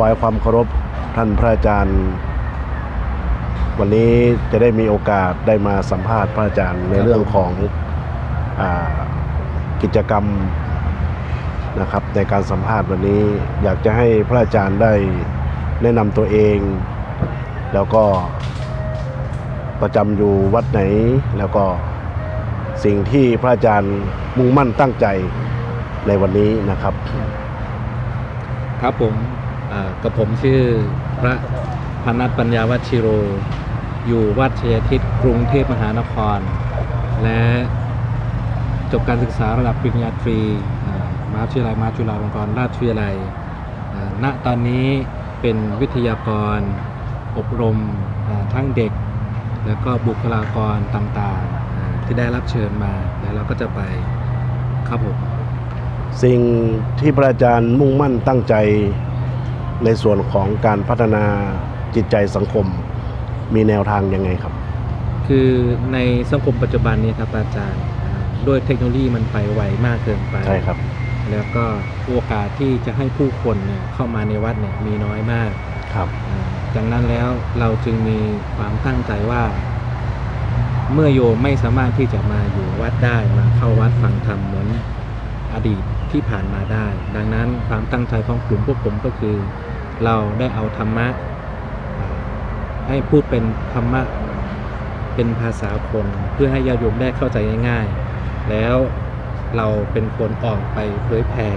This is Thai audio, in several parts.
วายความเคารพท่านพระอาจารย์ วันนี้จะได้มีโอกาสได้มาสัมภาษณ์พระอาจารย์ในเรื่องของอกิจกรรมนะครับในการสัมภาษณ์วันนี้อยากจะให้พระอาจารย์ได้แนะนำตัวเอง แล้วก็ประจำอยู่วัดไหน แล้วก็สิ่งที่พระอาจารย์มุ่งมั่นตั้งใจในวันนี้นะครับ ครับผม กับผมชื่อพระพนัทปัญญาวัชิโร อยู่วัดชยทิศกรุงเทพมหานคร และจบการศึกษาระดับปริญญาตรีมหาวิทยาลัยมหาจุฬาลงกรณราชวิทยาลัยณตอนนี้เป็นวิทยากรอบรมทั้งเด็ก แล้วก็บุคลากรต่างๆ ที่ได้รับเชิญมาแล้วเราก็จะไปครับผมสิ่งที่พระอาจารย์มุ่งมั่นตั้งใจ ในส่วนของการพัฒนาจิตใจสังคมมีแนวทางยังไงครับ คือในสังคมปัจจุบันนี้ครับอาจารย์อ่าด้วยเทคโนโลยีมันไปไวมากเกินไปใช่ครับ แล้วก็โอกาสที่จะให้ผู้คนเนี่ยเข้ามาในวัดเนี่ยมีน้อยมากครับอ่าดังนั้นแล้วเราจึงมีความตั้งใจว่า เมื่อโยมไม่สามารถที่จะมาอยู่วัดได้มาเข้าวัดฟังธรรมเหมือนอดีตที่ผ่านมาได้ ดังนั้นความตั้งใจของกลุ่มพวกผมก็คือ เราได้เอาธรรมะให้พูดเป็นธรรมะเป็นภาษาคนเพื่อให้ญาติโยมได้เข้าใจง่ายๆ แล้วเราเป็นคนออกไปเผยแผ่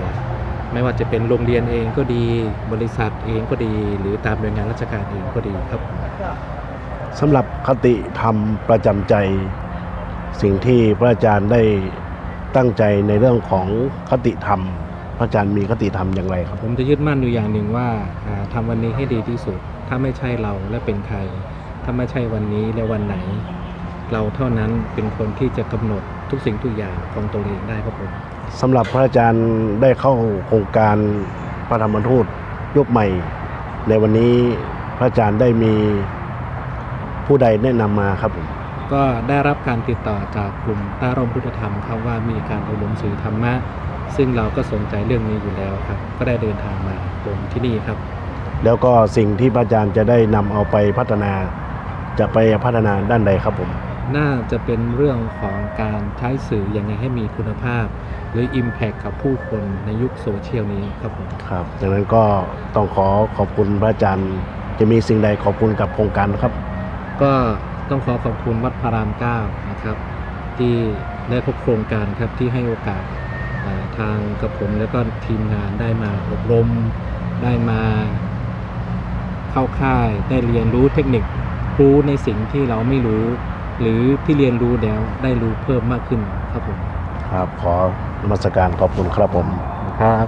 ไม่ว่าจะเป็นโรงเรียนเองก็ดี บริษัทเองก็ดี หรือตามหน่วยงานราชการเองก็ดีครับสำหรับคติธรรมประจำใจ สิ่งที่พระอาจารย์ได้ตั้งใจในเรื่องของคติธรรม พระอาจารย์มีคติธรรมอย่างไรครับ ผมจะยึดมั่นอยู่อย่างหนึ่งว่าอ่าทำวันนี้ให้ดีที่สุด ถ้าไม่ใช่เราและเป็นใคร ถ้าไม่ใช่วันนี้และวันไหน เราเท่านั้นเป็นคนที่จะกำหนดทุกสิ่งทุกอย่างของตัวเองได้ครับผมสำหรับพระอาจารย์ได้เข้าโครงการพระธรรมทูตยุคใหม่ ในวันนี้พระอาจารย์ได้มีผู้ใดแนะนำมาครับผมก็ได้รับการติดต่อจากกลุ่มต้าร่มพุทธธรรมครับว่ามีการอบรมสื่อธรรมะ ซึ่งเราก็สนใจเรื่องนี้อยู่แล้วครับ ก็ได้เดินทางมาตรงที่นี่ครับ แล้วก็สิ่งที่พระอาจารย์จะได้นำเอาไปพัฒนา จะไปพัฒนาด้านใดครับผม น่าจะเป็นเรื่องของการใช้สื่อยังไงให้มีคุณภาพ หรือ Impact กับผู้คนในยุคโซเชียลนี้ครับผม ครับดังนั้นก็ต้องขอขอบคุณพระอาจารย์ จะมีสิ่งใดขอบคุณกับโครงการนะครับ ก็ต้องขอขอบคุณวัดพระรามเก้านะครับ ที่ได้พบโครงการครับที่ให้โอกาสอ่า ทางกับผมแล้วก็ทีมงานได้มาอบรม ได้มาเข้าค่ายได้เรียนรู้เทคนิครู้ในสิ่งที่เราไม่รู้ หรือที่เรียนรู้แล้วได้รู้เพิ่มมากขึ้นครับผม ครับ ขอนมัสการขอบคุณครับผมครับ